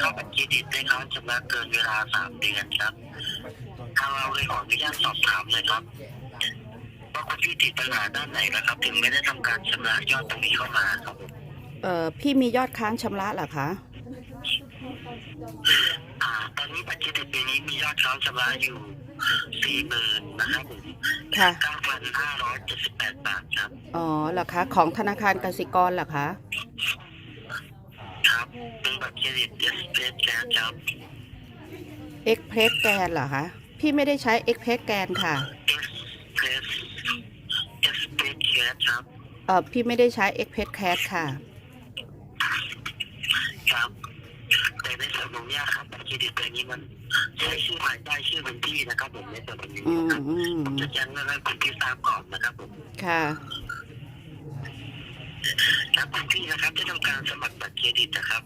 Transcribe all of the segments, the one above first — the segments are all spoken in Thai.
เข้าบัตรเครดิตได้ค้างชำระเกินเวลาสามเดือนครับทางเราเลยขออนุญาตสอบถามเลยครับว่าคุณพี่ติดปัญหาด้านไหนนะครับ ถึงไม่ได้ทำการชำระยอดตรงนี้เข้ามาครับผมเอ่อพี่มียอดค้างชำระเหรอคะ อ่า ตอนนี้บัตรเครดิตปีนี้มียอดค้างชำระอยู่สี่หมื่นนะครับผมค่ะ เก้าพันห้าร้อยเจ็ดสิบแปดบาทครับ อ๋อเหรอคะ ของธนาคารกสิกรเหรอคะ ครับเป็น บัตรเครดิตเอสเพสแคสครับเอ็กเพรสแกนเหรอคะ พี่ไม่ได้ใช้เอ็กเพรสแกนค่ะเอสเพสเอสเพสแคสครับเอ่อพี่ไม่ได้ใช้เอ็กเพรสแคสค่ะ ครับแต่ในส่วนตรงเนี้ยครับบัตรเครดิตตัวนี้มันใช้ชื่อภายใต้ชื่อบัญชีนะครับผมในส่วนตรงนี้อืมนะครับอืมผมจะแจ้งเรื่องให้คุณพี่ทราบก่อนนะครับผม ค่ะแล้วคุณพี่นะครับจะทำการสมัคร รเครดิตนะครับ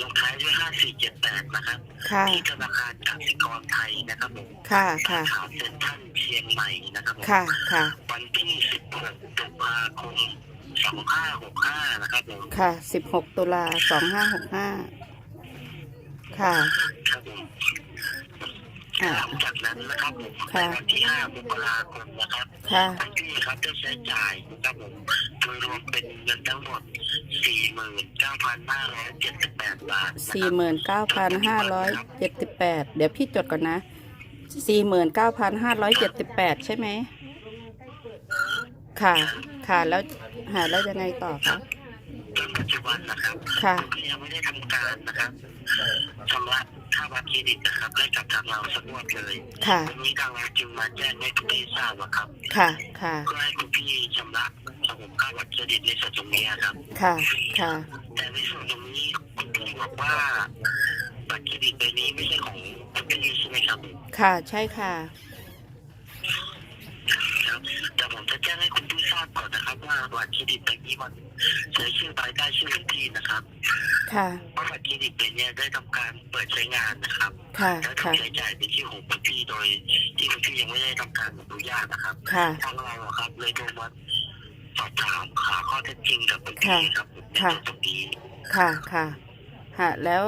ลงท้ายด้วยห้าสี่เจ็ดแปดนะครับ ค่ะ ที่ธนาคารกสิกรไทยนะครับผมค่ะสาค่ะขาเซ็นทรัลเชียงใหม่นะครับผมค่ะ ค่ะ วันที่16ตุลาคม2565นะครับผมค่ะ สิบหกตุลาสองห้าหกห้า ค่ะ ครับผมอ่า หลังจากนั้นนะครับผมค่ะ ในวันที่5มกราคมนะครับค่ะคุณพี่ครับได้ใช้จ่ายนะครับผม โดยรวมเป็นเงินทั้งหมด 49,578 บาทนะสี่ครับหมื่นเก้าพันห้าร้อยเจ็ดสิบแปดเดี๋ยวพี่จดก่อนนะสี่หมื่นเก้าพันห้าร้อยเจ็ดสิบแปดใช่ไหม ค่ะ ค่ะแล้วหาแล้วยังไงต่อคะ จนปัจจุบันนะครับค่ะณพี่ยังไม่ได้ทำการนะครับชำระค่าบัตรเครดิตนะครับได้กับทางเราสักงวดเลยค่ะ วันนี้ทางเราจึงมาแจ้งให้คุณพี่ทราบว่าครับ ค่ะ ค่ะ เพื่อให้คุณพี่ชำระ ระบบค่าบัตรเครดิตในส่วนตรงนี้ครับ ค่ะ ค่ะ แต่ในส่วนตรงนี้คุณพี่บอกว่าบัตรเครดิตใบนี้ไม่ใช่ของคุณพี่ใช่ไหมครับค่ะ ใช่ค่ะ ครับแต่ผมจะแจ้งให้คุณพี่ทราบก่อนนะครับ ว่าบัตรเครดิตใบนี้มันใช้ชื่อภายใต้ชื่อคุณพี่นะครับค่ะ เพราะบัตรเครดิตใบนี้ได้ทำการเปิดใช้งานนะครับ ค่ะ และค่ะทำใช้จ่ายเป็นชื่อของคุณพี่โดย ที่คุณพี่ยังไม่ได้ทำการอนุญาตนะครับ ค่ะ ทางเราอะครับเลยโทรมา สอบถามหาข้อเท็จจริงกับคุณพี่ครับในค่ะส่วนตรงนี้ค่ะค่ะค่ะ แล้ว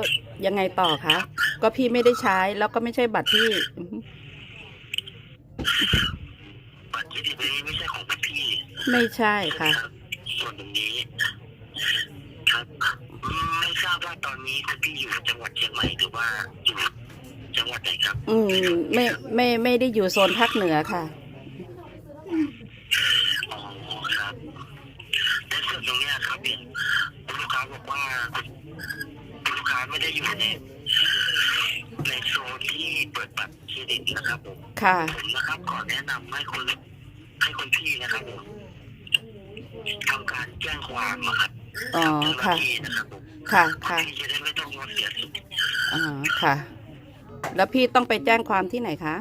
ยังไงต่อคะ ก็พี่ไม่ได้ใช้แล้วก็ไม่ใช่บัตรที่อือฮึบัตรเครดิตนี้ไม่ใช่ของคุณพี่ไม่ใช่ค่ะ รับส่วนตรงนี้ ครับอืมไม่ทราบว่าตอนนี้คุณพี่อยู่จังหวัดเชียงใหม่หรือว่าอยู่จังหวัดไหนครับ อืมไม่ไม่ไม่ได้อยู่โซนภาคเหนือค่ะ อ๋อครับในส่วนตรงเนี้ยครับเนี่ยคุณลูกค้าบอก ว่าคุณลูกค้าไม่ได้อยู่ในในโซนที่เปิดบัตรเครดิตนะครับผมค่ะ ผมนะครับขอแนะนำให้คุณให้คุณพี่นะครับผมทำการแจ้งความอะครับอ๋อกับเจ้าหน้าค่ะ ที่นะครับผมค่ะคุณค่ะ พี่จะได้ไม่ต้องมาเสียสิทธิ์อ๋อ ค่ะ แล้วพี่ต้องไปแจ้งความที่ไหนคะ